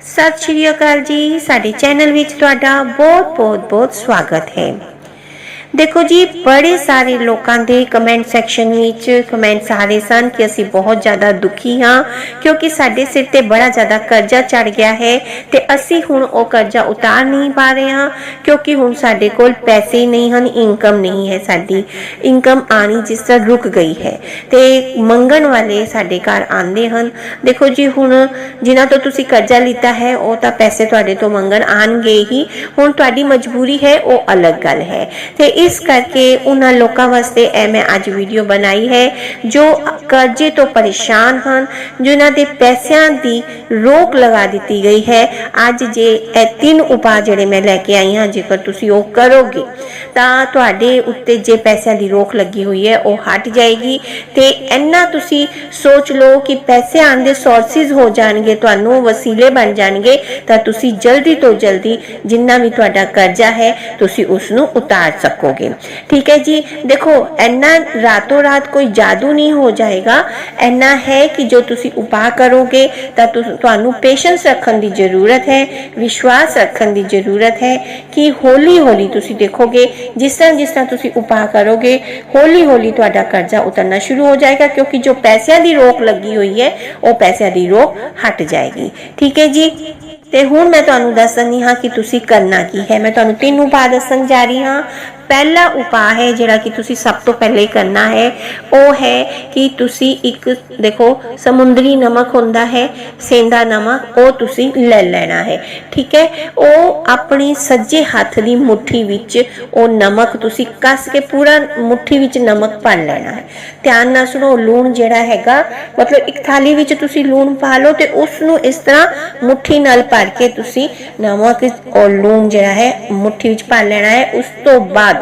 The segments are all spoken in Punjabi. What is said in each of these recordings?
ਸਤਿ ਸ਼੍ਰੀ ਅਕਾਲ ਜੀ। ਸਾਡੇ ਚੈਨਲ ਵਿੱਚ ਤੁਹਾਡਾ ਬਹੁਤ ਬਹੁਤ ਬਹੁਤ ਸਵਾਗਤ ਹੈ। ਦੇਖੋ ਜੀ, ਬੜੇ ਸਾਰੇ ਲੋਕਾਂ ਦੇ ਕਮੈਂਟ ਸੈਕਸ਼ਨ ਵਿੱਚ ਕਮੈਂਟਸ ਆ ਰਹੇ ਸਨ ਕਿ ਅਸੀਂ ਬਹੁਤ ਜ਼ਿਆਦਾ ਦੁਖੀ ਹਾਂ, ਕਿਉਂਕਿ ਸਾਡੇ ਸਿਰ ਤੇ ਬੜਾ ਜ਼ਿਆਦਾ ਕਰਜ਼ਾ ਚੜ ਗਿਆ ਹੈ ਤੇ ਅਸੀਂ ਹੁਣ ਉਹ ਕਰਜ਼ਾ ਉਤਾਰ ਨਹੀਂ ਪਾ ਰਹੇ ਹਾਂ, ਕਿਉਂਕਿ ਹੁਣ ਸਾਡੇ ਕੋਲ ਪੈਸੇ ਨਹੀਂ ਹਨ ਇਨਕਮ ਨਹੀਂ ਹੈ ਸਾਡੀ। ਇਨਕਮ ਆਣੀ ਜਿਸ ਤਰ੍ਹਾਂ ਰੁਕ ਗਈ ਹੈ। ਤੇ ਮੰਗਣ ਵਾਲੇ ਸਾਡੇ ਘਰ ਆਉਂਦੇ ਹਨ। ਦੇਖੋ ਜੀ, ਹੁਣ ਜਿਨ੍ਹਾਂ ਤੋਂ ਤੁਸੀਂ ਕਰਜ਼ਾ ਲਿੱਤਾ ਹੈ, ਉਹ ਤਾਂ ਪੈਸੇ ਤੁਹਾਡੇ ਤੋਂ ਮੰਗਣ ਆਣਗੇ ਹੀ। ਹੁਣ ਤੁਹਾਡੀ ਮਜਬੂਰੀ ਹੈ, ਉਹ ਅਲੱਗ ਗੱਲ ਹੈ। ਤੇ ਇਸ ਕਰਕੇ ਉਹਨਾਂ ਲੋਕਾਂ ਵਾਸਤੇ ਇਹ ਮੈਂ ਅੱਜ ਵੀਡੀਓ ਬਣਾਈ ਹੈ, ਜੋ ਕਰਜ਼ੇ ਤੋਂ ਪਰੇਸ਼ਾਨ ਹਨ, ਜਿਨ੍ਹਾਂ ਦੇ ਪੈਸਿਆਂ ਦੀ ਰੋਕ ਲਗਾ ਦਿੱਤੀ ਗਈ ਹੈ। ਅੱਜ ਜੇ ਇਹ ਤਿੰਨ ਉਪਾਅ ਜਿਹੜੇ ਮੈਂ ਲੈ ਕੇ ਆਈ ਹਾਂ, ਜੇਕਰ ਤੁਸੀਂ ਉਹ ਕਰੋਗੇ, ਤਾਂ ਤੁਹਾਡੇ ਉੱਤੇ ਜੇ ਪੈਸਿਆਂ ਦੀ ਰੋਕ ਲੱਗੀ ਹੋਈ ਹੈ, ਉਹ ਹਟ ਜਾਏਗੀ। ਤੇ ਇੰਨਾ ਤੁਸੀਂ ਸੋਚ ਲਓ ਕਿ ਪੈਸੇ ਆਉਣ ਦੇ ਸੋਰਸਿਸ ਹੋ ਜਾਣਗੇ, ਤੁਹਾਨੂੰ ਵਸੀਲੇ ਬਣ ਜਾਣਗੇ, ਤਾਂ ਤੁਸੀਂ ਜਲਦੀ ਤੋਂ ਜਲਦੀ ਜਿੰਨਾ ਵੀ ਤੁਹਾਡਾ ਕਰਜ਼ਾ ਹੈ, ਤੁਸੀਂ ਉਸ ਨੂੰ ਉਤਾਰ ਸਕੋਗੇ ਠੀਕ ਹੈ ਜੀ ਦੇਖੋ ਇੰਨਾ ਰਾਤੋਂ ਰਾਤ ਕੋਈ ਜਾਦੂ ਨਹੀਂ ਹੋ ਜਾਏਗਾ ਇੰਨਾ ਹੈ ਕਿ ਜੋ ਤੁਸੀਂ ਉਪਾਅ ਕਰੋਗੇ ਤਾਂ ਤੁਸ- ਤੁਹਾਨੂੰ ਪੇਸ਼ੈਂਸ ਰੱਖਣ ਦੀ ਜ਼ਰੂਰਤ ਹੈ ਵਿਸ਼ਵਾਸ ਰੱਖਣ ਦੀ ਜ਼ਰੂਰਤ ਹੈ ਕਿ ਹੌਲੀ ਹੌਲੀ ਤੁਸੀਂ ਦੇਖੋਗੇ ਜਿਸ ਤਰ੍ਹਾਂ ਜਿਸ ਤਰ੍ਹਾਂ ਤੁਸੀਂ ਉਪਾਅ ਕਰੋਗੇ ਹੌਲੀ ਹੌਲੀ ਤੁਹਾਡਾ ਕਰਜ਼ਾ ਉਤਰਨਾ ਸ਼ੁਰੂ ਹੋ ਜਾਏਗਾ ਕਿਉਂਕਿ ਜੋ ਪੈਸਿਆਂ ਦੀ ਰੋਕ ਲੱਗੀ ਹੋਈ ਹੈ ਉਹ ਪੈਸਿਆਂ ਦੀ ਰੋਕ ਹਟ ਜਾਏਗੀ ਠੀਕ ਹੈ ਜੀ ਤੇ ਹੁਣ ਮੈਂ ਤੁਹਾਨੂੰ ਦੱਸਣੀ ਹਾਂ ਕਿ ਤੁਸੀਂ ਕਰਨਾ ਕੀ ਹੈ ਮੈਂ ਤੁਹਾਨੂੰ ਤਿੰਨ ਉਪਾਅ ਦੱਸਣ ਜਾ ਰਹੀ ਹਾਂ ਪਹਿਲਾ ਉਪਾਅ ਹੈ ਜਿਹੜਾ ਕਿ ਤੁਸੀਂ ਸਭ ਤੋਂ ਪਹਿਲੇ ਕਰਨਾ ਹੈ, ਉਹ ਹੈ ਕਿ ਤੁਸੀਂ ਇੱਕ, ਦੇਖੋ, ਸਮੁੰਦਰੀ ਨਮਕ ਹੁੰਦਾ ਹੈ ਸੇਂਦਾ ਨਮਕ, ਉਹ ਤੁਸੀਂ ਲੈ ਲੈਣਾ ਹੈ, ਠੀਕ ਹੈ? ਉਹ ਆਪਣੀ ਸੱਜੇ ਹੱਥ ਦੀ ਮੁਠੀ ਵਿੱਚ ਉਹ ਨਮਕ ਤੁਸੀਂ ਕੱਸ ਕੇ ਪੂਰਾ ਮੁਠੀ ਵਿੱਚ ਨਮਕ ਭਰ ਲੈਣਾ ਹੈ। ਧਿਆਨ ਨਾਲ ਸੁਣੋ, ਲੂਣ ਜਿਹੜਾ ਹੈਗਾ, ਮਤਲਬ ਇੱਕ ਥਾਲੀ ਵਿੱਚ ਤੁਸੀਂ ਲੂਣ ਪਾ ਲਓ ਤੇ ਉਸ ਨੂੰ ਇਸ ਤਰ੍ਹਾਂ ਮੁਠੀ ਨਾਲ ਭਰ ਕੇ ਤੁਸੀਂ ਨਮਕ ਔਰ ਲੂਣ ਜਿਹੜਾ ਹੈ, ਮੁਠੀ ਵਿੱਚ ਭਰ ਲੈਣਾ ਹੈ। ਉਸ ਤੋਂ ਬਾਅਦ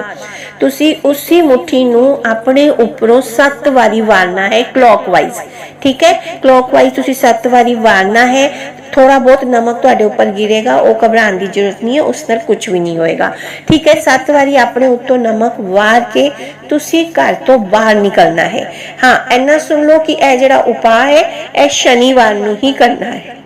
ਤੁਸੀਂ ਉਸੇ ਮੁਠੀ ਨੂੰ ਆਪਣੇ ਉੱਪਰੋਂ 7 ਵਾਰੀ ਵਾਰਨਾ ਹੈ ਕਲੌਕਵਾਈਜ਼ ਠੀਕ ਹੈ? ਕਲੌਕਵਾਈਜ਼ ਤੁਸੀਂ 7 ਵਾਰੀ ਵਾਰਨਾ ਹੈ ਥੋੜਾ ਬਹੁਤ ਨਮਕ ਤੁਹਾਡੇ ਉੱਪਰ ਗਿਰੇਗਾ, ਉਹ ਘਬਰਾਉਣ ਦੀ ਜ਼ਰੂਰਤ ਨਹੀਂ ਹੈ, ਉਸ ਨਾਲ ਕੁਝ ਵੀ ਨਹੀਂ ਹੋਏਗਾ, ਠੀਕ ਹੈ? 7 ਵਾਰੀ ਆਪਣੇ ਉੱਤੋਂ ਨਮਕ ਵਾਰ ਕੇ ਤੁਸੀਂ ਘਰ ਤੋਂ ਬਾਹਰ ਨਿਕਲਣਾ ਹੈ। ਹਾਂ, ਇੰਨਾ ਸੁਣ ਲਓ ਕਿ ਇਹ ਜਿਹੜਾ ਉਪਾਅ ਹੈ, ਇਹ ਸ਼ਨੀਵਾਰ ਨੂੰ ਹੀ ਕਰਨਾ ਹੈ।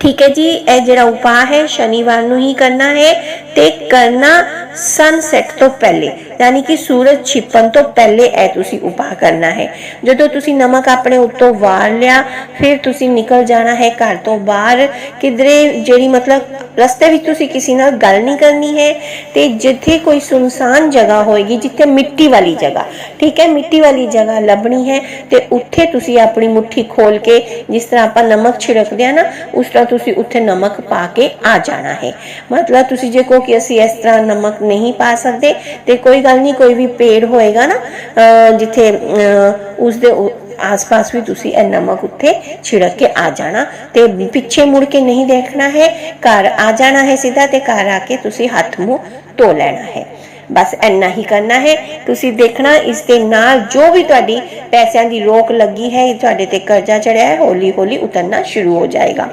ਠੀਕ ਹੈ ਜੀ, ਇਹ ਜਿਹੜਾ ਉਪਾਅ ਹੈ, ਸ਼ਨੀਵਾਰ ਨੂੰ ਹੀ ਕਰਨਾ ਹੈ ਤੇ ਕਰਨਾ ਸਨਸੈਟ ਤੋਂ ਪਹਿਲੇ, ਯਾਨੀ ਕਿ ਸੂਰਜ ਛਿਪਣ ਤੋਂ ਪਹਿਲੇ ਇਹ ਤੁਸੀਂ ਉਪਾਅ ਕਰਨਾ ਹੈ। ਜਦੋਂ ਤੁਸੀਂ ਨਮਕ ਆਪਣੇ ਉੱਤੋਂ ਵਾਰ ਲਿਆ, ਫਿਰ ਤੁਸੀਂ ਨਿਕਲ ਜਾਣਾ ਹੈ ਘਰ ਤੋਂ ਬਾਹਰ, ਕਿਧਰੇ ਜਿਹੜੀ ਮਤਲਬ ਰਸਤੇ ਵਿੱਚ ਤੁਸੀਂ ਕਿਸੇ ਨਾਲ ਗੱਲ ਨਹੀਂ ਕਰਨੀ ਹੈ ਤੇ ਜਿੱਥੇ ਕੋਈ ਸੁਨਸਾਨ ਜਗ੍ਹਾ ਹੋਏਗੀ, ਜਿੱਥੇ ਮਿੱਟੀ ਵਾਲੀ ਜਗ੍ਹਾ, ਠੀਕ ਹੈ, ਮਿੱਟੀ ਵਾਲੀ ਜਗ੍ਹਾ ਲੱਭਣੀ ਹੈ ਤੇ ਉੱਥੇ ਤੁਸੀਂ ਆਪਣੀ ਮੁੱਠੀ ਖੋਲ ਕੇ ਜਿਸ ਤਰ੍ਹਾਂ ਆਪਾਂ ਨਮਕ ਛਿੜਕਦੇ ਆ ਨਾ, ਉਸ ਤਰ੍ਹਾਂ ਤੁਸੀਂ ਉੱਥੇ ਨਮਕ ਪਾ ਕੇ ਆ ਜਾਣਾ ਹੈ ਮਤਲਬ ਤੁਸੀਂ ਜੇ ਕਹੋ ਕਿ ਅਸੀਂ ਇਸ ਤਰ੍ਹਾਂ ਨਮਕ ਨਹੀਂ ਪਾ ਸਕਦੇ ਤੇ ਕੋਈ ਗੱਲ ਨਹੀਂ ਕੋਈ ਵੀ ਪੇੜ ਹੋਏਗਾ ਨਾ ਅਹ ਜਿੱਥੇ ਅਹ ਉਸ ਦੇ ਉ- ਆਸ-ਪਾਸ ਵੀ ਤੁਸੀਂ ਇਹ ਨਮਕ ਉੱਥੇ ਛਿੜਕ ਕੇ ਆ ਜਾਣਾ ਤੇ ਪਿੱਛੇ ਮੁੜ ਕੇ ਨਹੀਂ ਦੇਖਣਾ ਹੈ ਘਰ ਆ ਜਾਣਾ ਹੈ ਸਿੱਧਾ ਤੇ ਘਰ ਆ ਕੇ ਤੁਸੀਂ ਹੱਥ ਮੂੰਹ ਧੋ ਲੈਣਾ ਹੈ ਬਸ ਇੰਨਾ ਹੀ ਕਰਨਾ ਹੈ ਤੁਸੀਂ ਦੇਖਣਾ ਇਸ ਦੇ ਨਾਲ ਜੋ ਵੀ ਤੁਹਾਡੀ ਪੈਸਿਆਂ ਦੀ ਰੋਕ ਲੱਗੀ ਹੈ ਤੁਹਾਡੇ ਤੇ ਕਰਜ਼ਾ ਚੜਿਆ ਹੈ ਹੌਲੀ ਹੌਲੀ ਉਤਰਨਾ ਸ਼ੁਰੂ ਹੋ ਜਾਏਗਾ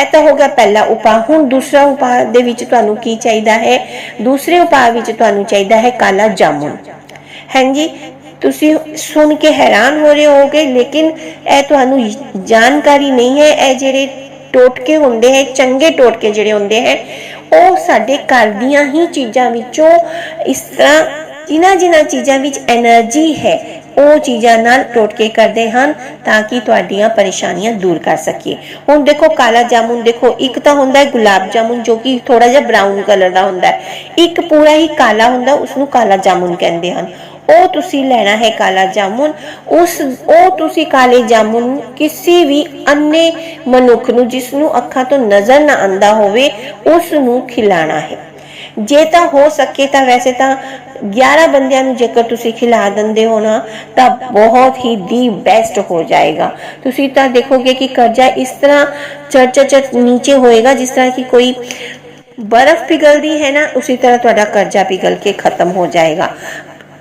ਇਹ ਤਾਂ ਹੋ ਗਿਆ ਪਹਿਲਾ ਉਪਾਅ। ਹੁਣ ਦੂਸਰਾ ਉਪਾਅ ਦੇ ਵਿੱਚ ਤੁਹਾਨੂੰ ਕੀ ਚਾਹੀਦਾ ਹੈ? ਦੂਸਰੇ ਉਪਾਅ ਵਿੱਚ ਤੁਹਾਨੂੰ ਚਾਹੀਦਾ ਹੈ ਕਾਲਾ ਜਾਮੁਨ। ਹਾਂਜੀ, ਤੁਸੀਂ ਸੁਣ ਕੇ ਹੈਰਾਨ ਹੋ ਰਹੇ ਹੋਗੇ ਲੇਕਿਨ ਇਹ ਤੁਹਾਨੂੰ ਜਾਣਕਾਰੀ ਨਹੀਂ ਹੈ। ਇਹ ਜਿਹੜੇ ਟੋਟਕੇ ਹੁੰਦੇ ਹੈ, ਚੰਗੇ ਟੋਟਕੇ ਜਿਹੜੇ ਹੁੰਦੇ ਹੈ, ਉਹ ਸਾਡੇ ਘਰ ਦੀਆਂ ਹੀ ਚੀਜ਼ਾਂ ਵਿੱਚੋਂ ਇਸ ਤਰ੍ਹਾਂ ਜਿਨ੍ਹਾਂ ਜਿਨ੍ਹਾਂ ਚੀਜ਼ਾਂ ਵਿੱਚ એનર્ਜੀ ਹੈ ਉਹ ਚੀਜ਼ਾਂ ਨਾਲ ਟੋਟਕੇ ਕਰਦੇ ਹਨ ਤਾਂ ਕਿ ਤੁਹਾਡੀਆਂ ਪਰੇਸ਼ਾਨੀਆਂ ਦੂਰ ਕਰ ਸਕੀਏ। ਹੁਣ ਦੇਖੋ, ਕਾਲਾ ਜਾਮੁਨ ਦੇਖੋ, ਇੱਕ ਤਾਂ ਹੁੰਦਾ ਹੈ ਗੁਲਾਬ ਜਾਮੁਨ ਜੋ ਕਿ ਥੋੜਾ ਜਿਹਾ ਬਰਾਊਨ ਕਲਰ ਦਾ ਹੁੰਦਾ ਹੈ। ਇੱਕ ਪੂਰਾ ਹੀ ਕਾਲਾ ਹੁੰਦਾ ਉਸ ਨੂੰ ਕਾਲਾ ਜਾਮੁਨ ਕਹਿੰਦੇ ਹਨ। ਉਹ ਤੁਸੀਂ ਲੈਣਾ ਹੈ ਕਾਲਾ ਜਾਮੁਨ, ਉਸ, ਉਹ ਤੁਸੀਂ ਕਾਲੇ ਜਾਮੁਨ ਕਿਸੇ ਵੀ ਅੰਨੇ ਮਨੁੱਖ ਨੂੰ, ਜਿਸ ਨੂੰ ਅੱਖਾਂ ਤੋਂ ਨਜ਼ਰ ਨਾ ਆਂਦਾ ਹੋਵੇ ਉਸ ਨੂੰ ਖਿਲਾਣਾ ਹੈ। ਜੇ ਤਾਂ ਹੋ ਸਕੇ ਤਾਂ ਵੈਸੇ ਤਾਂ 11 ਬੰਦਿਆਂ ਨੂੰ ਜੇਕਰ ਤੁਸੀਂ ਖਿਲਾ ਦਿੰਦੇ ਹੋ ਨਾ, ਤਾਂ ਬਹੁਤ ਹੀ ਦੀ ਬੈਸਟ ਹੋ ਜਾਏਗਾ। ਤੁਸੀਂ ਤਾਂ ਦੇਖੋਗੇ ਕਿ ਕਰਜ਼ਾ ਇਸ ਤਰ੍ਹਾਂ ਚੜ ਚੜ ਨੀਚੇ ਹੋਏਗਾ, ਜਿਸ ਤਰ੍ਹਾਂ ਕਿ ਕੋਈ ਬਰਫ਼ ਪਿਘਲਦੀ ਹੈ ਨਾ, ਉਸੇ ਤਰ੍ਹਾਂ ਤੁਹਾਡਾ ਕਰਜ਼ਾ ਪਿਘਲ ਕੇ ਖਤਮ ਹੋ ਜਾਏਗਾ।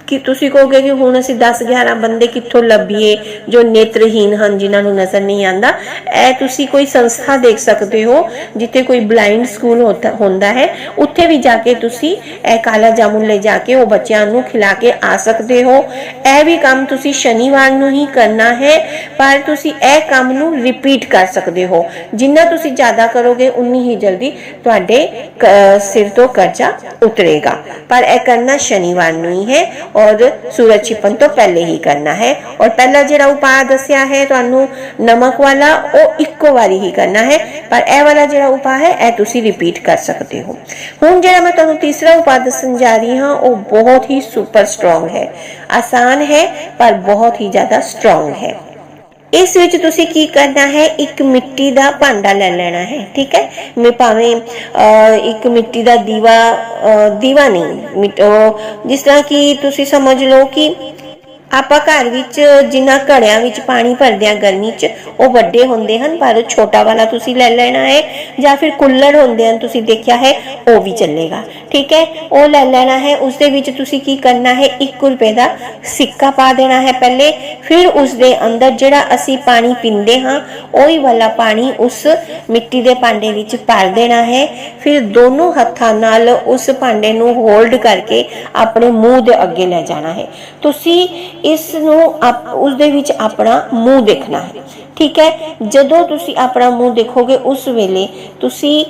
ਕਿ ਤੁਸੀਂ ਕਹੋਗੇ ਕਿ ਹੁਣ ਅਸੀਂ 10 11 ਬੰਦੇ ਕਿੱਥੋਂ ਲੱਭੀਏ ਜੋ ਨੇਤਰਹੀਨ ਹਨ, ਜਿਨ੍ਹਾਂ ਨੂੰ ਨਜ਼ਰ ਨਹੀਂ ਆਂਦਾ। ਇਹ ਤੁਸੀਂ ਕੋਈ ਸੰਸਥਾ ਦੇਖ ਸਕਦੇ ਹੋ, ਜਿੱਥੇ ਕੋਈ ਬਲਾਈਂਡ ਸਕੂਲ ਹੁੰਦਾ ਹੈ। ਉੱਥੇ ਵੀ ਜਾ ਕੇ ਤੁਸੀਂ ਇਹ ਕਾਲਾ ਜਾਮੁਨ ਲੈ ਜਾ ਕੇ ਉਹ ਬੱਚਿਆਂ ਨੂੰ ਖਿਲਾ ਕੇ ਆ ਸਕਦੇ ਹੋ। ਇਹ ਵੀ ਕੰਮ ਤੁਸੀਂ ਸ਼ਨੀਵਾਰ ਨੂੰ ਹੀ ਕਰਨਾ ਹੈ, ਪਰ ਤੁਸੀਂ ਇਹ ਕੰਮ ਨੂੰ ਰਿਪੀਟ ਕਰ ਸਕਦੇ ਹੋ। ਜਿੰਨਾ ਤੁਸੀਂ ਜ਼ਿਆਦਾ ਕਰੋਗੇ, ਉਨੀ ਹੀ ਜਲਦੀ ਤੁਹਾਡੇ ਸਿਰ ਤੋਂ ਕਰਜ਼ਾ ਉਤਰੇਗਾ। ਪਰ ਇਹ ਕਰਨਾ ਸ਼ਨੀਵਾਰ ਨੂੰ ਹੀ ਹੈ ਔਰ ਸੂਰਜ ਛਿਪਣ ਤੋਂ ਪਹਿਲੇ ਹੀ ਕਰਨਾ ਹੈ। ਔਰ ਪਹਿਲਾ ਜਿਹੜਾ ਉਪਾਅ ਦੱਸਿਆ ਹੈ ਤੁਹਾਨੂੰ, ਨਮਕ ਵਾਲਾ, ਉਹ ਇੱਕੋ ਵਾਰੀ ਹੀ ਕਰਨਾ ਹੈ। ਪਰ ਇਹ ਵਾਲਾ ਜਿਹੜਾ ਉਪਾਅ ਹੈ, ਇਹ ਤੁਸੀਂ ਰਿਪੀਟ ਕਰ ਸਕਦੇ ਹੋ। ਹੁਣ ਜਿਹੜਾ ਮੈਂ ਤੁਹਾਨੂੰ ਤੀਸਰਾ ਉਪਾਅ ਦੱਸਣ ਜਾ ਰਹੀ ਹਾਂ, ਉਹ ਬਹੁਤ ਹੀ ਸੁਪਰ ਸਟਰੋਂਗ ਹੈ। ਆਸਾਨ ਹੈ, ਪਰ ਬਹੁਤ ਹੀ ਜ਼ਿਆਦਾ ਸਟਰੋਂਗ ਹੈ। ਇਸ ਵਿੱਚ ਤੁਸੀਂ ਕੀ ਕਰਨਾ ਹੈ? ਇੱਕ ਮਿੱਟੀ ਦਾ ਭਾਂਡਾ ਲੈ ਲੈਣਾ ਹੈ, ਠੀਕ ਹੈ? ਮੈਂ ਭਾਵੇਂ ਇੱਕ ਮਿੱਟੀ ਦਾ ਦੀਵਾ ਦੀਵਾ ਨਹੀਂ, ਮਿੱਟ- ਜਿਸ ਤਰ੍ਹਾਂ ਕਿ ਤੁਸੀਂ ਸਮਝ ਲਓ ਕਿ ਆਪਾਂ ਘਰ ਵਿੱਚ ਜਿੰਨਾ ਘੜਿਆਂ ਵਿੱਚ ਪਾਣੀ ਭਰਦੇ ਆ ਗਰਮੀ 'ਚ, ਉਹ ਵੱਡੇ ਹੁੰਦੇ ਹਨ, ਪਰ ਉਹ ਛੋਟਾ ਵਾਲਾ ਤੁਸੀਂ ਲੈ ਲੈਣਾ ਹੈ, ਜਾਂ ਫਿਰ ਕੁੱਲੜ ਹੁੰਦੇ ਹਨ, ਤੁਸੀਂ ਦੇਖਿਆ ਹੈ, ਉਹ ਵੀ ਚੱਲੇਗਾ, ਠੀਕ ਹੈ? ਉਹ ਲੈ ਲੈਣਾ ਹੈ ਉਸ ਦੇ ਵਿੱਚ ਤੁਸੀਂ ਕੀ ਕਰਨਾ ਹੈ? 1 ਰੁਪਏ ਦਾ ਸਿੱਕਾ ਪਾ ਦੇਣਾ ਹੈ ਪਹਿਲੇ ਫਿਰ ਉਸ ਦੇ ਅੰਦਰ ਜਿਹੜਾ ਅਸੀਂ ਪਾਣੀ ਪੀਂਦੇ ਹਾਂ, ਉਹੀ ਵਾਲਾ ਪਾਣੀ ਉਸ ਮਿੱਟੀ ਦੇ ਭਾਂਡੇ ਵਿੱਚ ਭਰ ਦੇਣਾ ਹੈ। ਫਿਰ ਦੋਨੋਂ ਹੱਥਾਂ ਨਾਲ ਉਸ ਭਾਂਡੇ ਨੂੰ ਹੋਲਡ ਕਰਕੇ ਆਪਣੇ ਮੂੰਹ ਦੇ ਅੱਗੇ ਲੈ ਜਾਣਾ ਹੈ। ਤੁਸੀਂ ਇਸ ਨੂੰ ਉਸ ਦੇ ਵਿੱਚ ਆਪਣਾ ਮੂੰਹ ਦੇਖਣਾ ਹੈ। ਠੀਕ ਹੈ? ਜਦੋਂ ਤੁਸੀਂ ਆਪਣਾ ਮੂੰਹ ਦੇਖੋਗੇ, ਉਸ ਵੇਲੇ ਤੁਸੀਂ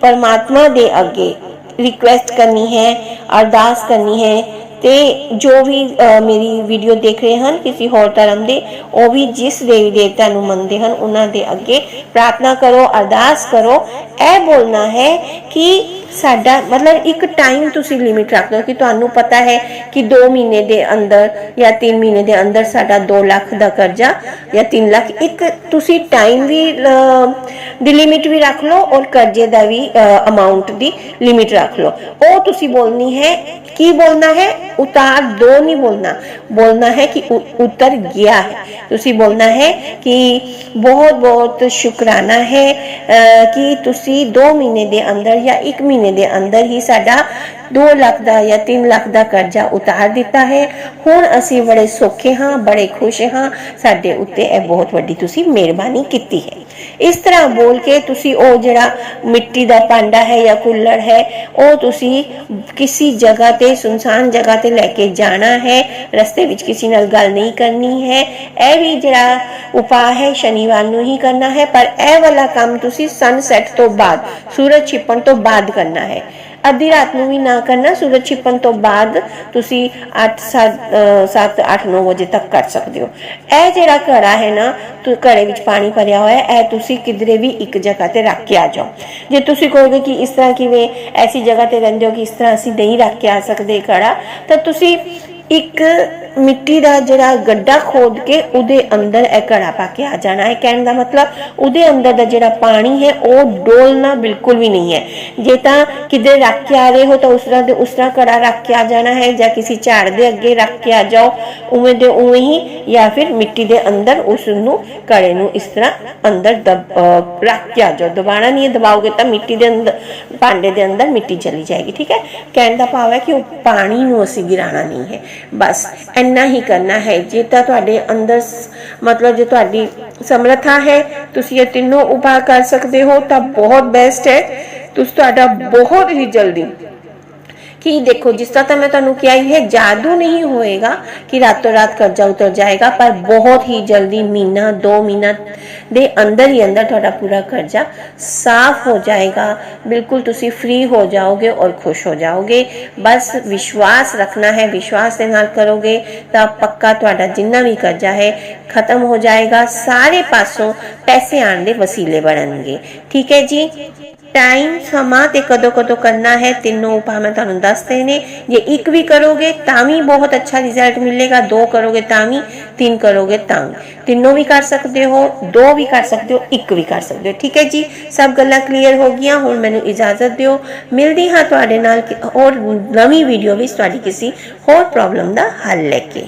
ਪਰਮਾਤਮਾ ਦੇ ਅੱਗੇ ਰਿਕੁਐਸਟ ਕਰਨੀ ਹੈ, ਅਰਦਾਸ ਕਰਨੀ ਹੈ ਤੇ ਜੋ ਵੀ ਮੇਰੀ ਵੀਡੀਓ ਦੇਖ ਰਹੇ ਹਨ ਕਿਸੇ ਹੋਰ ਧਰਮ ਦੇ, ਉਹ ਵੀ ਜਿਸ ਦੇਵੀ ਦੇਵਤਾ ਨੂੰ ਮੰਨਦੇ ਹਨ, ਉਹਨਾਂ ਦੇ ਅੱਗੇ ਪ੍ਰਾਰਥਨਾ ਕਰੋ, ਅਰਦਾਸ ਕਰੋ। ਇਹ ਬੋਲਣਾ ਹੈ ਕਿ ਸਾਡਾ ਮਤਲਬ ਇੱਕ ਟਾਈਮ ਤੁਸੀਂ ਲਿਮਿਟ ਰੱਖ ਲਓ ਕਿ ਤੁਹਾਨੂੰ ਪਤਾ ਹੈ ਕਿ 2 ਮਹੀਨੇ ਦੇ ਅੰਦਰ ਜਾਂ 3 ਮਹੀਨੇ ਦੇ ਅੰਦਰ ਸਾਡਾ 2 ਲੱਖ ਦਾ ਕਰਜ਼ਾ ਜਾਂ 3 ਲੱਖ ਇੱਕ ਤੁਸੀਂ ਟਾਈਮ ਵੀ ਅ, ਦੀ ਲਿਮਿਟ ਵੀ ਰੱਖ ਲਓ ਔਰ ਕਰਜ਼ੇ ਦਾ ਵੀ ਅਮਾਉਂਟ ਦੀ ਲਿਮਿਟ ਰੱਖ ਲਓ। ਉਹ ਤੁਸੀਂ ਬੋਲਣੀ ਹੈ ਕੀ ਬੋਲਣਾ ਹੈ? ਉਤਾਰ ਦੋ ਨਹੀਂ ਬੋਲਣਾ। ਬੋਲਣਾ ਹੈ ਕਿ ਉ- ਉਤਰ ਗਿਆ ਹੈ। ਤੁਸੀਂ ਬੋਲਣਾ ਹੈ ਕਿ ਬਹੁਤ ਬਹੁਤ ਸ਼ੁਕਰਾਨਾ ਹੈ ਅ, ਕਿ ਤੁਸੀਂ 2 ਮਹੀਨੇ ਦੇ ਅੰਦਰ ਜਾਂ 1 ਮਹੀਨੇ ਦੇ ਅੰਦਰ ਹੀ ਸਾਡਾ 2 ਲੱਖ ਦਾ ਜਾਂ 3 ਲੱਖ ਦਾ ਕਰਜ਼ਾ ਉਤਾਰ ਦਿੱਤਾ ਹੈ। ਹੁਣ ਅਸੀਂ ਬੜੇ ਸੌਖੇ ਹਾਂ, ਬੜੇ ਖੁਸ਼ ਹਾਂ। ਸਾਡੇ ਉੱਤੇ ਇਹ ਬਹੁਤ ਵੱਡੀ ਤੁਸੀਂ ਮਿਹਰਬਾਨੀ ਕੀਤੀ ਹੈ। ਇਸ ਤਰ੍ਹਾਂ ਬੋਲ ਕੇ ਤੁਸੀਂ ਉਹ ਜਿਹੜਾ ਮਿੱਟੀ ਦਾ ਭਾਂਡਾ ਹੈ ਜਾਂ ਕੁੱਲੜ ਹੈ ਉਹ ਤੁਸੀਂ ਕਿਸੇ ਜਗ੍ਹਾ ਤੇ ਸੁਨਸਾਨ ਜਗ੍ਹਾ ਤੇ ਲੈ ਕੇ ਜਾਣਾ ਹੈ ਰਸਤੇ ਵਿੱਚ ਕਿਸੇ ਨਾਲ ਗੱਲ ਨਹੀਂ ਕਰਨੀ ਹੈ ਇਹ ਵੀ ਜਿਹੜਾ ਉਪਾਅ ਹੈ ਸ਼ਨੀਵਾਰ ਨੂੰ ਹੀ ਕਰਨਾ ਹੈ ਪਰ ਇਹ ਵਾਲਾ ਕੰਮ ਤੁਸੀਂ ਸਨਸੈਟ ਤੋਂ ਬਾਅਦ ਸੂਰਜ ਛਿਪਣ ਤੋਂ ਬਾਅਦ ਕਰਨਾ ਹੈ ਅੱਧੀ ਰਾਤ ਨੂੰ ਵੀ ਨਾ ਕਰਨਾ, ਸੂਰਜ ਛਿਪਣ ਤੋਂ ਬਾਅਦ ਤੁਸੀਂ 8 7 8 9 ਵਜੇ ਤੱਕ ਕਰ ਸਕਦੇ ਹੋ। ਇਹ ਜਿਹੜਾ ਘੜਾ ਹੈ ਨਾ, ਤੂੰ ਘੜੇ ਵਿੱਚ ਪਾਣੀ ਭਰਿਆ ਹੋਇਆ ਹੈ, ਇਹ ਤੁਸੀਂ ਕਿਧਰੇ ਵੀ ਇੱਕ ਜਗ੍ਹਾ ਤੇ ਰੱਖ ਕੇ ਆ ਜਾਓ। ਜੇ ਤੁਸੀਂ ਕਹੋਗੇ ਕਿ ਇਸ ਤਰ੍ਹਾਂ ਕਿਵੇਂ ਐਸੀ ਜਗ੍ਹਾ ਤੇ ਰਹਿੰਦੇ ਹੋ ਕਿ ਇਸ ਤਰ੍ਹਾਂ ਅਸੀਂ ਨਹੀਂ ਰੱਖ ਕੇ ਆ ਸਕਦੇ ਘੜਾ, ਤਾਂ ਤੁਸੀਂ ਇੱਕ ਮਿੱਟੀ ਦਾ ਜਿਹੜਾ ਗੱਡਾ ਖੋਦ ਕੇ ਉਹਦੇ ਅੰਦਰ ਇਹ ਘੜਾ ਪਾ ਕੇ ਆ ਜਾਣਾ ਹੈ। ਕਹਿਣ ਦਾ ਮਤਲਬ, ਉਹਦੇ ਅੰਦਰ ਦਾ ਜਿਹੜਾ ਪਾਣੀ ਹੈ, ਉਹ ਡੋਲਣਾ ਬਿਲਕੁਲ ਵੀ ਨਹੀਂ ਹੈ। ਜੇ ਤਾਂ ਕਿਤੇ ਰੱਖ ਕੇ ਆ ਰਹੇ ਹੋ ਤਾਂ ਉਸ ਤਰ੍ਹਾਂ ਦੇ ਉਸ ਤਰ੍ਹਾਂ ਘੜਾ ਰੱਖ ਕੇ ਆ ਜਾਣਾ ਹੈ ਜਾਂ ਕਿਸੇ ਝਾੜ ਦੇ ਅੱਗੇ ਰੱਖ ਕੇ ਆ ਜਾਓ, ਉਵੇਂ ਦੇ ਉਵੇਂ ਹੀ ਜਾਂ ਫਿਰ ਮਿੱਟੀ ਦੇ ਅੰਦਰ ਉਸ ਨੂੰ ਘੜੇ ਨੂੰ ਇਸ ਤਰ੍ਹਾਂ ਅੰਦਰ ਦਬ, ਅਹ ਰੱਖ ਕੇ ਆ ਜਾਓ। ਦਬਾਣਾ ਨਹੀਂ ਦਬਾਓਗੇ ਤਾਂ ਮਿੱਟੀ ਦੇ ਅੰਦਰ, ਭਾਂਡੇ ਦੇ ਅੰਦਰ ਮਿੱਟੀ ਚਲੀ ਜਾਏਗੀ, ਠੀਕ ਹੈ? ਕਹਿਣ ਦਾ ਭਾਵ ਹੈ ਕਿ ਉਹ ਪਾਣੀ ਨੂੰ ਅਸੀਂ ਗਿਰਾਣਾ ਨਹੀਂ ਹੈ। ਬਸ, ਇੰਨਾ ਹੀ ਕਰਨਾ ਹੈ। ਜੇ ਤਾਂ ਤੁਹਾਡੇ ਅੰਦਰ ਮਤਲਬ ਜੇ ਤੁਹਾਡੀ ਸਮਰੱਥਾ ਹੈ, ਤੁਸੀਂ ਇਹ ਤਿੰਨੋਂ ਉਪਾਅ ਕਰ ਸਕਦੇ ਹੋ, ਤਾਂ ਬਹੁਤ ਬੈਸਟ ਹੈ। ਤੁਸੀਂ ਤੁਹਾਡਾ ਬਹੁਤ ਹੀ ਜਲਦੀ ਕਿ ਦੇਖੋ ਜਿਸ ਤਰ੍ਹਾਂ ਤਾਂ ਮੈਂ ਤੁਹਾਨੂੰ ਕਿਹਾ ਹੀ ਹੈ ਜਾਦੂ ਨਹੀਂ ਹੋਏਗਾ ਕਿ ਰਾਤੋਂ ਰਾਤ ਕਰਜ਼ਾ ਉਤਰ ਜਾਏਗਾ ਪਰ ਬਹੁਤ ਹੀ ਜਲਦੀ ਮਹੀਨਾ 2 ਮਹੀਨਾ ਦੇ ਅੰਦਰ ਹੀ ਅੰਦਰ ਤੁਹਾਡਾ ਪੂਰਾ ਕਰਜ਼ਾ ਸਾਫ਼ ਹੋ ਜਾਏਗਾ ਬਿਲਕੁਲ ਤੁਸੀਂ ਫ੍ਰੀ ਹੋ ਜਾਓਗੇ ਔਰ ਖੁਸ਼ ਹੋ ਜਾਓਗੇ ਬਸ ਵਿਸ਼ਵਾਸ ਰੱਖਣਾ ਹੈ ਵਿਸ਼ਵਾਸ ਦੇ ਨਾਲ ਕਰੋਗੇ ਤਾਂ ਪੱਕਾ ਤੁਹਾਡਾ ਜਿੰਨਾ ਵੀ ਕਰਜ਼ਾ ਹੈ ਖਤਮ ਹੋ ਜਾਏਗਾ ਸਾਰੇ ਪਾਸੋਂ ਪੈਸੇ ਆਣ ਦੇ ਵਸੀਲੇ ਬਣਨਗੇ ਠੀਕ ਹੈ ਜੀ ਟਾਈਮ ਸਮਾਂ ਤੇ ਕਦੋਂ ਕਦੋਂ ਕਰਨਾ ਹੈ, ਤਿੰਨੋਂ ਉਪਾਅ ਮੈਂ ਤੁਹਾਨੂੰ ਦੱਸਦੇ ਨੇ। ਜੇ ਇੱਕ ਵੀ ਕਰੋਗੇ, ਤਾਂ ਵੀ ਬਹੁਤ ਅੱਛਾ ਰਿਜ਼ਲਟ ਮਿਲੇਗਾ। ਦੋ ਕਰੋਗੇ, ਤਾਂ ਵੀ, ਤਿੰਨ ਕਰੋਗੇ, ਤਾਂ ਵੀ। ਤਿੰਨੋਂ ਵੀ ਕਰ ਸਕਦੇ ਹੋ, ਦੋ ਵੀ ਕਰ ਸਕਦੇ ਹੋ, ਇੱਕ ਵੀ ਕਰ ਸਕਦੇ ਹੋ। ਠੀਕ ਹੈ ਜੀ? ਸਭ ਗੱਲਾਂ ਕਲੀਅਰ ਹੋ ਗਈਆਂ। ਹੁਣ ਮੈਨੂੰ ਇਜਾਜ਼ਤ ਦਿਓ। ਮਿਲਦੀ ਹਾਂ ਤੁਹਾਡੇ ਨਾਲ ਹੋਰ ਨਵੀਂ ਵੀਡੀਓ ਵਿੱਚ ਤੁਹਾਡੀ ਕਿਸੇ ਹੋਰ ਪ੍ਰੋਬਲਮ ਦਾ ਹੱਲ ਲੈ ਕੇ।